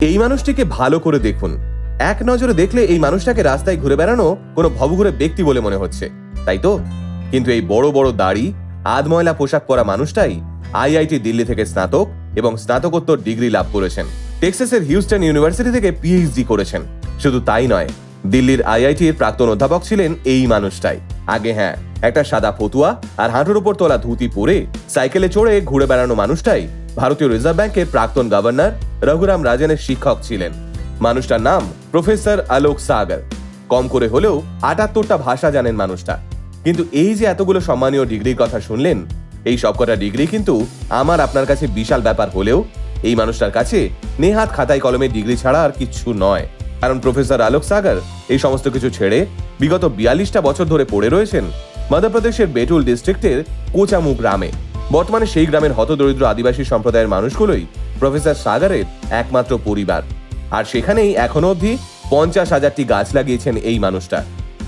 এই মানুষটিকে ভালো করে দেখুন। এক নজরে দেখলে এই মানুষটাকে রাস্তায় ঘুরে বেড়ানো কোনো ভবঘুরে ব্যক্তি বলে মনে হচ্ছে, তাই তো? কিন্তু এই বড় বড় দাড়ি, আধময়লা পোশাক পরা মানুষটাই আইআইটি দিল্লি থেকে স্নাতক এবং স্নাতকোত্তর ডিগ্রি লাভ করেছেন। টেক্সাসের হিউস্টন ইউনিভার্সিটি থেকে পিএইচডি করেছেন। শুধু তাই নয়, দিল্লির আইআইটির প্রাক্তন অধ্যাপক ছিলেন এই মানুষটাই। আগে হ্যাঁ একটা সাদা ফতুয়া আর হাঁটুর উপর তোলা ধুতি পরে সাইকেলে চড়ে ঘুরে বেড়ানো মানুষটাই ভারতীয় রিজার্ভ ব্যাংকের প্রাক্তন গভর্নর রঘুরাম রাজনের শিক্ষক ছিলেন। মানুষটার নাম প্রফেসর আলোক সাগর। কম করে হলেও আটাত্তরটা ভাষা জানেন মানুষটা। কিন্তু এই যে এতগুলো সম্মানীয় ডিগ্রির কথা শুনলেন, এই সবকটা ডিগ্রি কিন্তু আমার আপনার কাছে বিশাল ব্যাপার হলেও এই মানুষটার কাছে নেহাত খাতায় কলমে ডিগ্রি ছাড়া আর কিচ্ছু নয়। কারণ প্রফেসর আলোক সাগর এই সমস্ত কিছু ছেড়ে বিগত বিয়াল্লিশটা বছর ধরে পড়ে রয়েছেন মধ্যপ্রদেশের বেটুল ডিস্ট্রিক্টের কোচামু গ্রামে। বর্তমানে সেই গ্রামের হতদরিদ্র আদিবাসী সম্প্রদায়ের মানুষগুলোই প্রফেসর সাগরের একমাত্র পরিবার। আর সেখানেই এখনও অবধি পঞ্চাশ হাজারটি গাছ লাগিয়েছেন এই মানুষটা।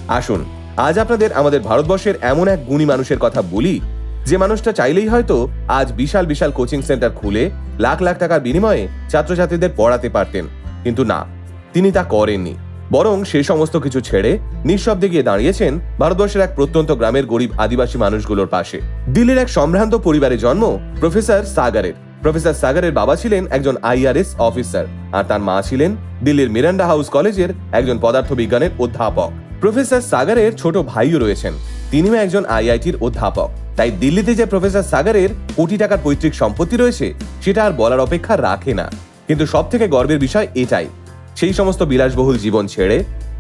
আসুন, আজ আপনাদের আমাদের ভারতবর্ষের এমন এক গুণী মানুষের কথা বলি, যে মানুষটা চাইলেই হয়তো আজ বিশাল বিশাল কোচিং সেন্টার খুলে লাখ লাখ টাকার বিনিময়ে ছাত্রছাত্রীদের পড়াতে পারতেন। কিন্তু না, তিনি তা করেননি। বরং সে সমস্ত কিছু ছেড়ে নিঃশব্দে গিয়ে দাঁড়িয়েছেন ভারতবর্ষের এক প্রত্যন্ত গ্রামের গরিব আদিবাসী মানুষগুলোর পাশে। দিল্লির এক সম্ভ্রান্ত পরিবারে জন্ম প্রফেসর সাগরের। প্রফেসর সাগরের বাবা ছিলেন একজন আইআরএস অফিসার আর তার মা ছিলেন দিল্লির মিরান্ডা হাউস কলেজের একজন পদার্থবিজ্ঞানের অধ্যাপক। প্রফেসর সাগরের ছোট ভাইও রয়েছেন। তিনিও একজন আইআইটির অধ্যাপক। তাই দিল্লিতে যে প্রফেসর সাগরের কোটি টাকার পৈতৃক সম্পত্তি রয়েছে, সেটা আর বলার অপেক্ষা রাখে না। কিন্তু সব থেকে গর্বের বিষয় এটাই, সেই সমস্ত বিলাসবহুল জীবন ছেড়ে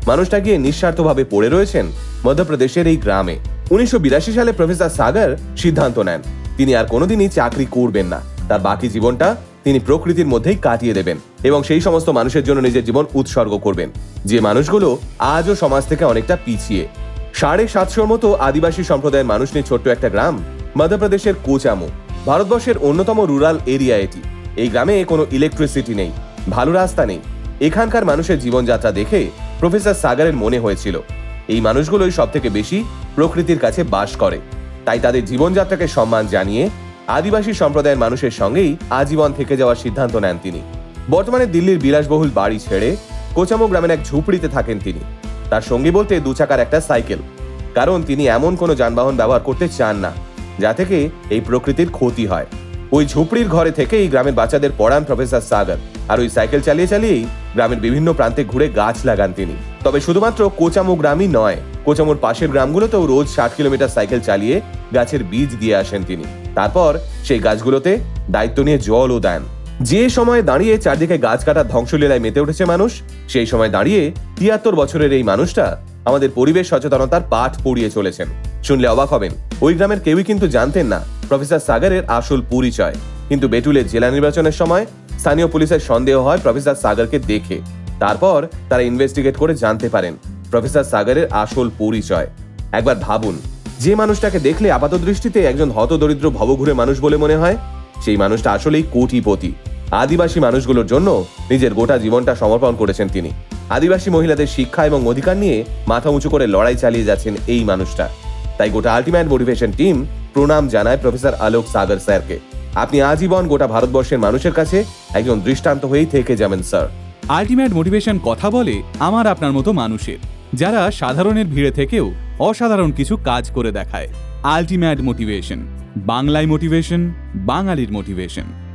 মানুষটা গিয়ে নিঃস্বার্থভাবে পড়ে রয়েছেন মধ্যপ্রদেশের এই গ্রামে। উনিশশো বিরাশি সালে প্রফেসর সাগর সিদ্ধান্ত নেন, তিনি আর কোনোদিনই চাকরি করবেন না। তার বাকি জীবনটা তিনি প্রকৃতির মধ্যেই কাটিয়ে দেবেন এবং সেই সমস্ত মানুষের জন্য নিজের জীবন উৎসর্গ করবেন। যে মানুষগুলো আজও সমাজ থেকে অনেকটা পিছিয়ে। সাড়ে সাতশোর মতো আদিবাসী সম্প্রদায়ের মানুষ নিয়ে ছোট্ট একটা গ্রাম, মধ্যপ্রদেশের কোচামু, ভারতবর্ষের অন্যতম রুরাল এরিয়া এটি। এই গ্রামে কোনো ইলেকট্রিসিটি নেই, ভালো রাস্তা নেই। এখানকার মানুষের জীবনযাত্রা দেখে প্রফেসর সাগরের মনে হয়েছিল, এই মানুষগুলোই সব থেকে বেশি প্রকৃতির কাছে বাস করে। তাই তাদের জীবনযাত্রাকে সম্মান জানিয়ে আদিবাসী সম্প্রদায়ের মানুষের সঙ্গেই আজীবন থেকে যাওয়ার সিদ্ধান্ত নেন তিনি। বর্তমানে দিল্লির বিলাসবহুল বাড়ি ছেড়ে কোচামো গ্রামের এক ঝুপড়িতে থাকেন তিনি। তার সঙ্গী বলতে দু চাকার একটা সাইকেল। কারণ তিনি এমন কোনো যানবাহন ব্যবহার করতে চান না, যা থেকে এই প্রকৃতির ক্ষতি হয়। ওই ঝুপড়ির ঘরে থেকেই গ্রামের বাচ্চাদের পড়ান প্রফেসর সাগর, আর ওই সাইকেল চালিয়ে চালিয়েই গ্রামের বিভিন্ন প্রান্তে ঘুরে গাছ লাগান তিনি। তবে শুধুমাত্র কোচামু গ্রামই নয়, কোচামুর পাশের গ্রামগুলোতেও রোজ ষাট কিলোমিটার সাইকেল চালিয়ে গাছের বীজ দিয়ে আসেন তিনি। তারপর সেই গাছগুলোতে দায়িত্ব নিয়ে জলও দেন। যে সময় দাঁড়িয়ে চারদিকে গাছ কাটার ধ্বংসলীলায় মেতে উঠেছে মানুষ, সেই সময় দাঁড়িয়ে তিয়াত্তর বছরের এই মানুষটা আমাদের পরিবেশ সচেতনতার পাঠ পড়িয়ে চলেছেন। শুনলে অবাক হবেন, ওই গ্রামের কেউই কিন্তু জানতেন না, প্রফেসর সাগরের আসল পরিচয়। কিন্তু বেটুলের জেলা নির্বাচনের সময় স্থানীয় পুলিশের সন্দেহ হয় প্রফেসর সাগরকে দেখে। তারপর তারা ইনভেস্টিগেট করে জানতে পারেন প্রফেসর সাগরের আসল পরিচয়। একবার ভাবুন, যে মানুষটাকে দেখলে আপাত দৃষ্টিতে একজন হতদরিদ্র ভবঘুরে মানুষ বলে মনে হয়? সেই মানুষটা আসলেই কোটিপতি। আদিবাসী মানুষগুলোর জন্য নিজের গোটা জীবনটা সমর্পণ করেছেন তিনি। আদিবাসী মহিলাদের শিক্ষা এবং অধিকার নিয়ে মাথা উঁচু করে লড়াই চালিয়ে যাচ্ছেন এই মানুষটা। তাই গোটা আলটিমেট মোটিভেশন টিম প্রণাম জানায় প্রফেসর আলোক সাগর স্যারকে। আপনি আজীবন গোটা ভারতবর্ষের মানুষের কাছে একজন দৃষ্টান্ত হয়েই থেকে যাবেন, স্যার। আলটিমেট মোটিভেশন কথা বলে আমার আপনার মতো মানুষের, যারা সাধারণের ভিড়ে থেকেও অসাধারণ কিছু কাজ করে দেখায়। আলটিমেট মোটিভেশন, বাংলায় মোটিভেশন, বাঙালির মোটিভেশন।